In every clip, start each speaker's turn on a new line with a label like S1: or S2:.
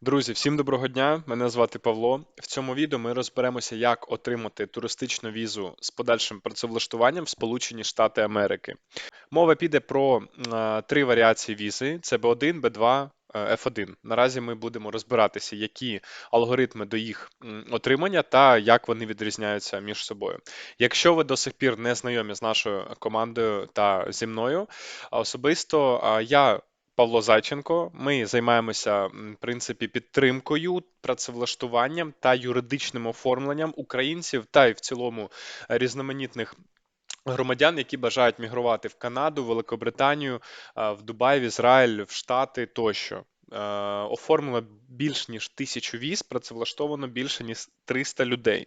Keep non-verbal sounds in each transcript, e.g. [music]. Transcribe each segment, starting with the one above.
S1: Друзі, всім доброго дня! Мене звати Павло. В цьому відео ми розберемося, як отримати туристичну візу з подальшим працевлаштуванням в Сполучені Штати Америки. Мова піде про е, три варіації візи: це B1, B2, е, F1. Наразі ми будемо розбиратися, які алгоритми до їх отримання та як вони відрізняються між собою. Якщо ви до сих пір не знайомі з нашою командою та зі мною, особисто я. Павло Зайченко. Ми займаємося в принципі підтримкою, працевлаштуванням та юридичним оформленням українців та й в цілому е, різноманітних. Громадян, які бажають мігрувати в Канаду, Великобританію, е, в Дубай, в Ізраїль, в Штати тощо. Е, Оформлено більш ніж тисячу віз, працевлаштовано більше ніж 300 людей.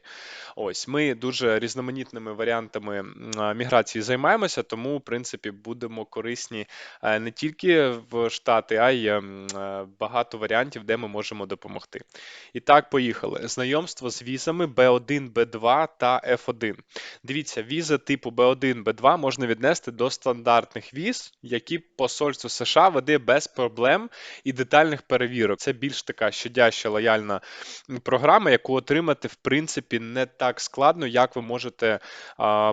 S1: Ось ми дуже різноманітними варіантами міграції займаємося, тому, в принципі, будемо корисні е, не тільки в Штати, а й ем, е, багато варіантів, де ми можемо допомогти. І так, поїхали. Знайомство з візами B1, B2 та F1. Дивіться, візи типу B1, B2 можна віднести до стандартних віз, які посольство США веде без проблем і детальних перевірок. Це більш така щадяща лояльна програма, яку отримати в принципі не так складно, як ви можете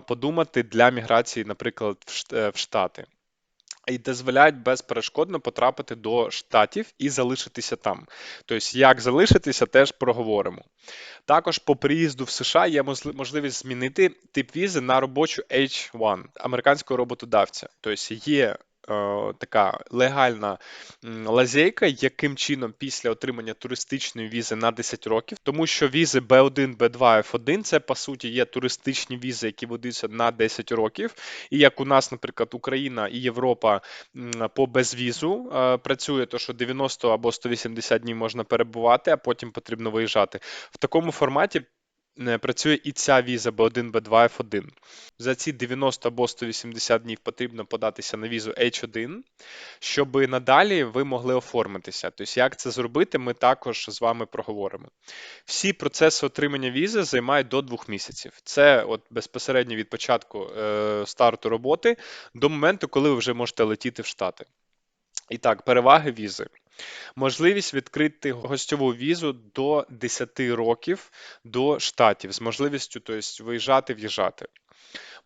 S1: подумати для міграції, наприклад, е, в Штати. І дозволяють безперешкодно потрапити до штатів і залишитися там. Тобто, як залишитися, теж проговоримо. Також по приїзду в США є можливість змінити тип візи на робочу H1 американського роботодавця. Тобто є така легальна лазейка, яким чином після отримання туристичної візи на 10 років, тому що візи B1, B2, F1 це по суті є туристичні візи, які ведуться на 10 років. І як у нас, наприклад, Україна і Європа по безвізу е, працює, то що 90 або 180 днів можна перебувати, а потім потрібно виїжджати. В такому форматі е, працює і ця віза B1, B2, F1. За ці 90 або 180 днів потрібно податися на візу H1, щоб надалі ви могли оформитися. Тобто, як це зробити, ми також з вами проговоримо. Всі процеси отримання візи займають до двох місяців. Це от безпосередньо від початку е, старту роботи до моменту, коли ви вже можете летіти в Штати. І так, переваги візи. Можливість відкрити гостьову візу до 10 років до штатів з можливістю тобто, виїжджати, в'їжджати.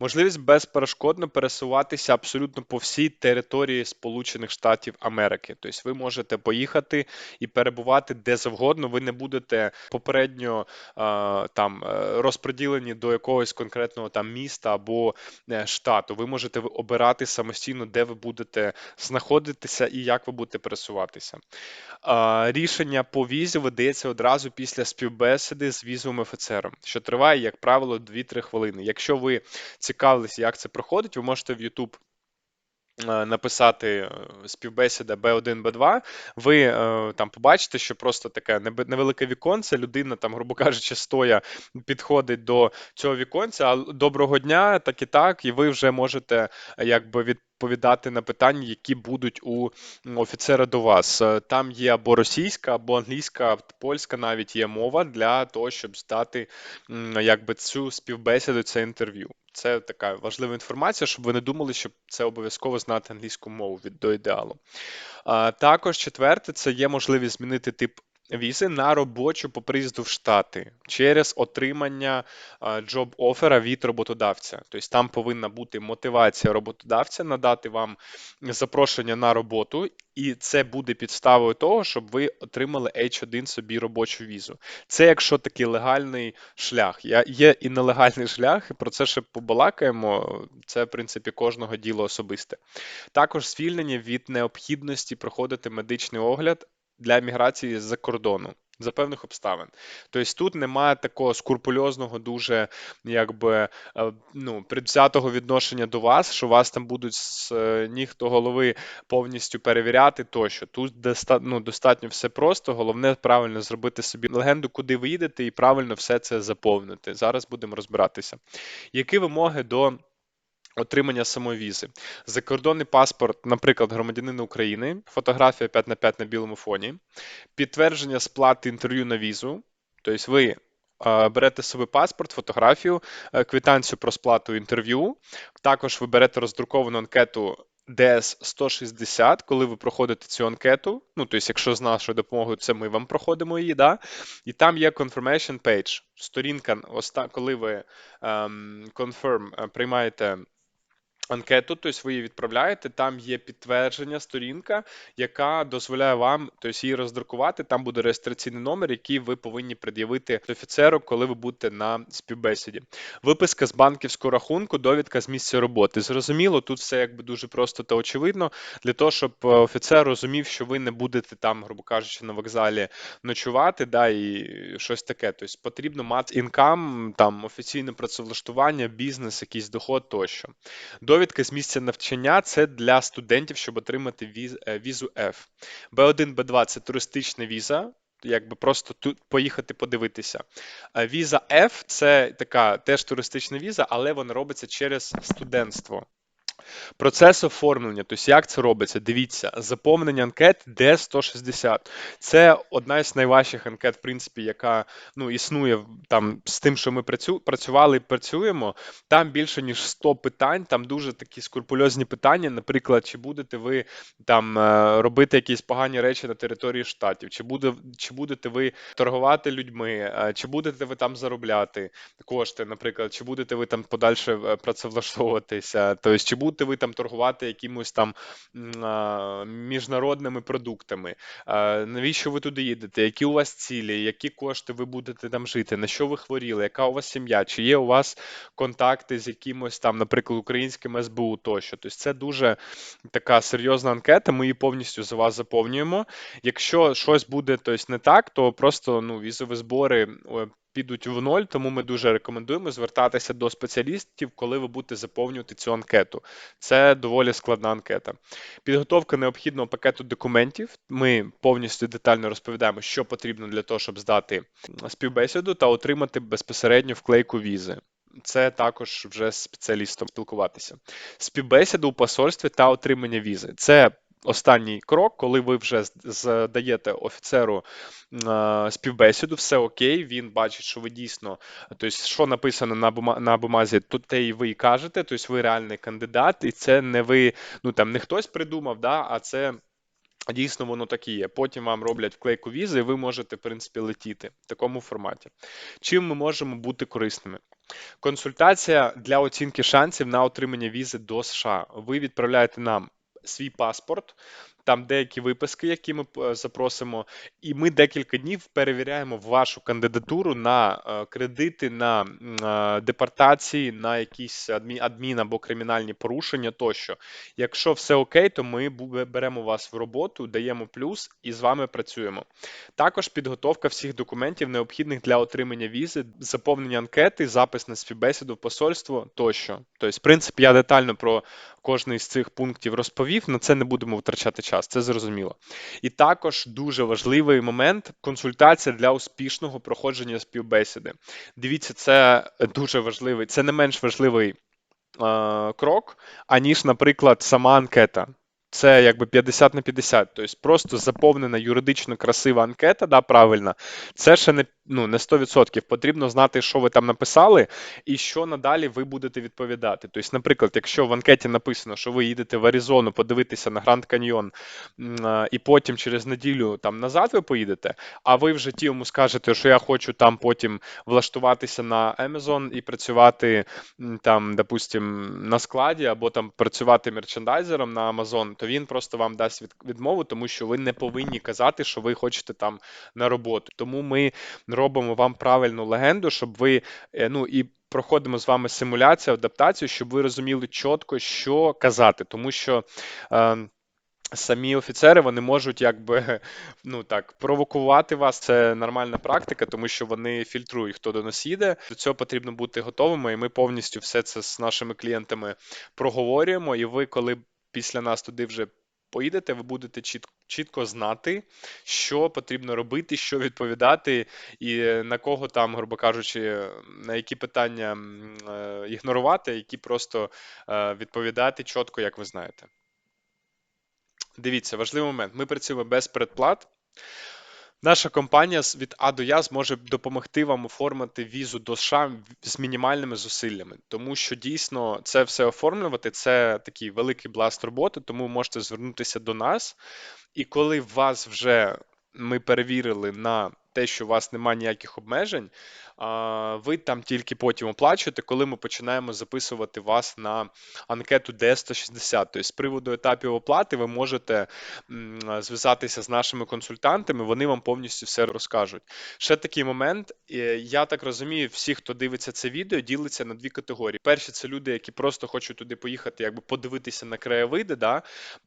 S1: Можливість безперешкодно пересуватися абсолютно по всій території Сполучених Штатів Америки. Тобто ви можете поїхати і перебувати де завгодно. Ви не будете попередньо там е, розподілені до якогось конкретного там міста або е, штату. Ви можете обирати самостійно, де ви будете знаходитися і як ви будете пересуватися. Рішення по візі видається одразу після співбесіди з візовим офіцером, що триває, як правило, 2-3 хвилини. Якщо ви цікавилися, як це проходить, ви можете в YouTube е, написати е, співбесіда B1, B2, ви е, там побачите, що просто таке невелике віконце, людина там, грубо кажучи, стоя підходить до цього віконця, а доброго дня, так і так, і ви вже можете якби якби відповідати на питання, які будуть у офіцера до вас. Е, Там є або російська, або англійська, польська навіть є мова для того, щоб здати якби цю співбесіду, це інтерв'ю. Це така важлива інформація, щоб ви не думали, що це обов'язково знати англійську мову від до ідеалу. Також четверте, це є можливість змінити тип візи на робочу по приїзду в Штати через отримання джоб офера від роботодавця. Тобто там повинна бути мотивація роботодавця надати вам запрошення на роботу, і це буде підставою того, щоб ви отримали H1 собі робочу візу. Це якщо такий легальний шлях. Є і нелегальний шлях, і про це ще побалакаємо. Це, в принципі, кожного діло особисте. Також звільнення від необхідності проходити медичний огляд для міграції з-за кордону. За певних обставин. Тобто тут немає такого скрупульозного, дуже якби е, ну, предвзятого відношення до вас, що вас там будуть з е, ніг до голови повністю перевіряти тощо. Тут доста- ну, достатньо все просто. Головне правильно зробити собі легенду, куди ви їдете, і правильно все це заповнити. Зараз будемо розбиратися. Які вимоги до отримання самої візи? Закордонний паспорт, наприклад, громадянина України, фотографія 5 на 5 на білому фоні, підтвердження сплати інтерв'ю на візу. Тобто ви берете собі паспорт, фотографію, е, квитанцію про сплату інтерв'ю. Також ви берете роздруковану анкету DS160, коли ви проходите цю анкету. Ну, тобто, якщо з нашою допомогою, це ми вам проходимо її, да? і там є confirmation page. Сторінка, коли ви ем, confirm е, приймаєте анкету, тобто ви її відправляєте, там є підтвердження, сторінка, яка дозволяє вам тобто, її роздрукувати. Там буде реєстраційний номер, який ви повинні пред'явити офіцеру, коли ви будете на співбесіді. Виписка з банківського рахунку, довідка з місця роботи. Зрозуміло, тут все якби дуже просто та очевидно, для того, щоб е, офіцер розумів, що ви не будете там, грубо кажучи, на вокзалі ночувати, да, і щось таке. Тобто потрібно мати інкам, там офіційне працевлаштування, бізнес, якийсь доход тощо. Довідка з місця навчання це для студентів, щоб отримати е, візу F. B1, B2 це туристична віза. Якби просто тут поїхати подивитися. Е, Віза F це така теж туристична віза, але вона робиться через студентство. Процес оформлення, тобто як це робиться? Дивіться, заповнення анкет D160. Це одна з найважчих анкет, в принципі, яка ну, існує там з тим, що ми працю, працювали і працюємо. Там більше ніж 100 питань, там дуже такі скрупульозні питання. Наприклад, чи будете ви там е, робити якісь погані речі на території штатів, чи буде, чи будете ви торгувати людьми, е, чи будете ви там заробляти кошти, наприклад, чи будете ви там подальше е, працевлаштовуватися, тобто, чи будете ви там торгувати якимось там міжнародними продуктами, навіщо ви туди їдете, які у вас цілі, які кошти ви будете там жити, на що ви хворіли, яка у вас сім'я, чи є у вас контакти з якимось там, наприклад, українським СБУ тощо. Тобто це дуже така серйозна анкета, ми її повністю за вас заповнюємо. Якщо щось буде тобто, не так, то просто ну, візові збори підуть в ноль, тому ми дуже рекомендуємо звертатися до спеціалістів, коли ви будете заповнювати цю анкету. Це доволі складна анкета. Підготовка необхідного пакету документів. Ми повністю детально розповідаємо, що потрібно для того, щоб здати співбесіду та отримати безпосередньо вклейку візи. Це також вже з спеціалістом спілкуватися. Співбесіда у посольстві та отримання візи. Це останній крок, коли ви вже здаєте офіцеру е, співбесіду, все окей, він бачить, що ви дійсно, тобто, що написано на бума, на бумазі, то те і ви кажете, тобто ви реальний кандидат, і це не ви, ну там не хтось придумав, да, а це. Дійсно, воно так і є. Потім вам роблять вклейку візи, і ви можете, в принципі, летіти в такому форматі. Чим ми можемо бути корисними? Консультація для оцінки шансів на отримання візи до США. Ви відправляєте нам свій паспорт, там деякі виписки, які ми е, запросимо, і ми декілька днів перевіряємо вашу кандидатуру на е, кредити, на е, депортації, на якісь адмін або кримінальні порушення тощо. Якщо все окей, то ми беремо вас в роботу, даємо плюс і з вами працюємо. Також підготовка всіх документів, необхідних для отримання візи, заповнення анкети, запис на співбесіду посольство тощо. Тобто, в принципі, я детально про кожний з цих пунктів розповів, на це не будемо втрачати час, це зрозуміло. І також дуже важливий момент консультація для успішного проходження співбесіди. Дивіться, це дуже важливий, це не менш важливий. Крок, аніж, наприклад, сама анкета. Це якби 50 на 50, тобто просто заповнена юридично красива анкета, да, правильна, це ще не ну, не 100%. Потрібно знати, що ви там написали, і що надалі ви будете відповідати. Тобто, наприклад, якщо в анкеті написано, що ви їдете в Аризону подивитися на Гранд Каньйон, і потім через неділю там назад ви поїдете, а ви в житті йому скажете, що я хочу там потім влаштуватися на Amazon і працювати там, допустим, на складі, або там працювати мерчендайзером на Amazon, то він просто вам дасть відмову, тому що ви не повинні казати, що ви хочете там на роботу. Тому ми робимо вам правильну легенду, щоб ви е, ну і. Проходимо з вами симуляцію, адаптацію, щоб ви розуміли чітко, що казати, тому що е, самі офіцери вони можуть якби [laughs] ну так провокувати вас. Це нормальна практика, тому що вони фільтрують, хто до нас їде. До цього потрібно бути готовими, і ми повністю все це з нашими клієнтами проговорюємо. І ви, коли після нас туди вже поїдете, ви будете чітко чітко знати, що потрібно робити, що відповідати, і на кого там, грубо кажучи, на які питання е, ігнорувати, які просто е, відповідати чітко, як ви знаєте. Дивіться, важливий момент. Ми працюємо без предплат. Наша компанія від А до Я зможе допомогти вам оформити візу до США з мінімальними зусиллями, тому що дійсно це все оформлювати це такий великий бласт роботи, тому можете звернутися до нас. І коли вас вже ми перевірили на те, що у вас немає ніяких обмежень, ви там тільки потім оплачуєте, коли ми починаємо записувати вас на анкету D160. Тобто з приводу етапів оплати ви можете зв'язатися з нашими консультантами, вони вам повністю все розкажуть. Ще такий момент, я так розумію, всі, хто дивиться це відео, ділиться на дві категорії. Перші це люди, які просто хочуть туди поїхати, якби подивитися на краєвиди, да?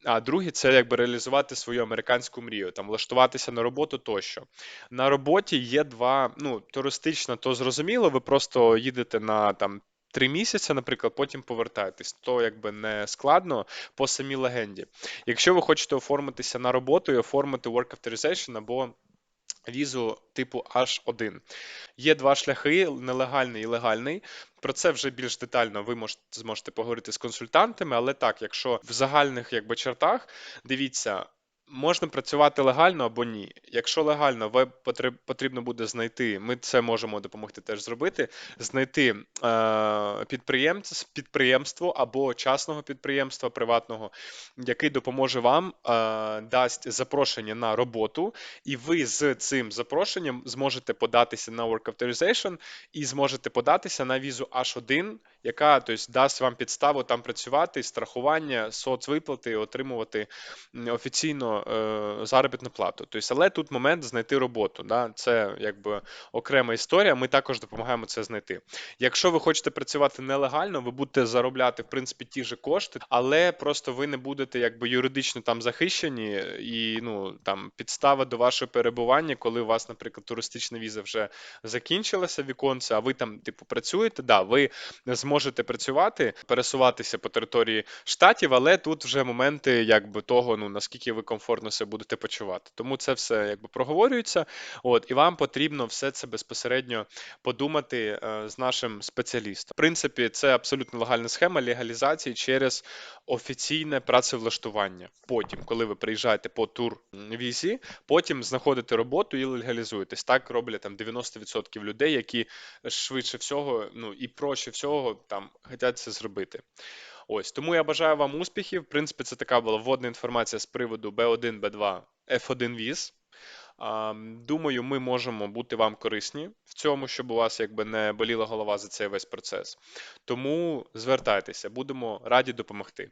S1: а другі це якби реалізувати свою американську мрію, там влаштуватися на роботу тощо. На роботі є два, ну, туристично, то зрозуміло, ви просто їдете на там. Три місяці, наприклад, потім повертаєтесь, то якби не складно по самій легенді. Якщо ви хочете оформитися на роботу і оформити Work Authorization або візу типу H1, є два шляхи: нелегальний і легальний. Про це вже більш детально ви можете зможете поговорити з консультантами, але так, якщо в загальних якби чертах, дивіться. Можна працювати легально або ні. Якщо легально, ви потріб, потрібно буде знайти, ми це можемо допомогти теж зробити, знайти е, підприємць, підприємство або частного підприємства приватного, який допоможе вам, е, дасть запрошення на роботу, і ви з цим запрошенням зможете податися на Work Authorization і зможете податися на візу H1, яка тобто, дасть вам підставу там працювати, страхування, соцвиплати, отримувати офіційно е, заробітну плату. Тобто, але тут момент знайти роботу. Да? Це якби окрема історія. Ми також допомагаємо це знайти. Якщо ви хочете працювати нелегально, ви будете заробляти в принципі ті ж кошти, але просто ви не будете якби юридично там захищені, і ну там підстава до вашого перебування, коли у вас, наприклад, туристична віза вже закінчилася віконце, а ви там, типу, працюєте. Да, ви зможете працювати, пересуватися по території штатів, але тут вже моменти якби того, ну наскільки ви комфортно себе будете почувати. Тому це все якби проговорюється. От і вам потрібно все це безпосередньо подумати е, з нашим спеціалістом. В принципі, це абсолютно легальна схема легалізації через офіційне працевлаштування. Потім, коли ви приїжджаєте по тур візі, потім знаходите роботу і легалізуєтесь. Так роблять там 90% людей, які швидше всього, ну і проще всього там хочуть це зробити. Ось тому я бажаю вам успіхів. В принципі, це така була вводна інформація з приводу B1, B2, F1 віз. Думаю, ми можемо бути вам корисні в цьому, щоб у вас якби не боліла голова за цей весь процес. Тому звертайтеся, будемо раді допомогти.